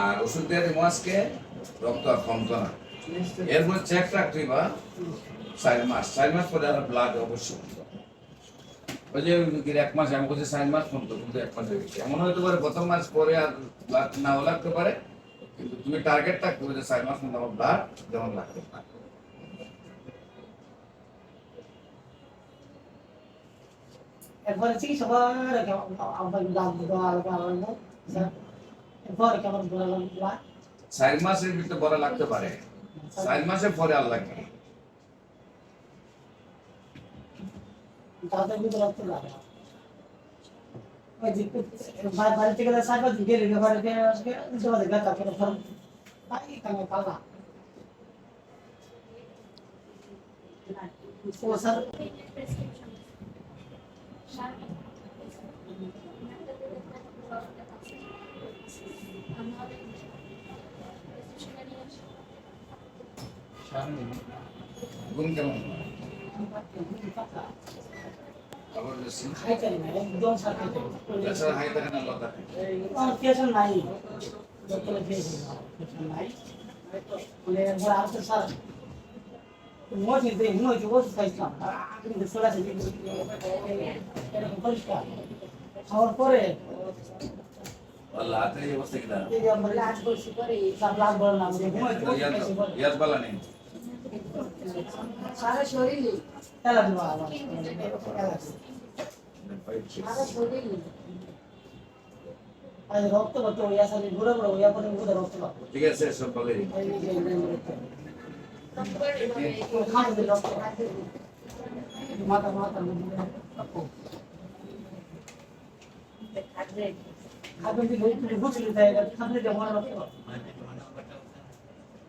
আর ওষুধ দিয়ে দিব আজকে রক্ত আর কমতো না এরপর চেক রাখতে বা চার মাস। চার মাস পরে আর ব্লাড অবশ্যই ওই যে এক মাস, আমি বলছি চার মাস কিন্তু এক মাস হয়ে এমন হতে পারে প্রথম মাস পরে আর ব্লাড নাও লাগতে পারে, কিন্তু তুমি টার্গেট হবে যে চার মাস মধ্যে আমার ব্লাড যেমন লাগতে পারে এরপরে চিকিৎসা চার মাসের ভিতরে পরে লাগতে পারে। চার মাসের পরে আর লাগবে তাদের ভিতরে লাগে ওই বাড়ি থেকে সাইড বাজে গেলে বাড়িতে তোমাদের গাতা করে তাই কানে কালা স্যার ঘুম কেমন আবার বেশি খাই চাই না একদম সাথে এছাড়া হাই থাকে না লো থাকে পেশেন্ট নাই ডক্টর পেশেন্ট নাই মানে একবার আসতে স্যার মোটি দে মোটি ওষুধ খাইছিলাম কিন্তু চলে আসে এরকম পরিষ্কার খাওয়ার পরে আল্লাহ হাতে এই সারা শরীরে তেলা সারা শরীরে রক্ত কত ওইয়া সারি ঘুরে ঘুরে ওইয়া করে ঘুরে রক্ত ঠিক আছে সব রক্ত। মাথা মাথা বুঝলি মনে রক্ত।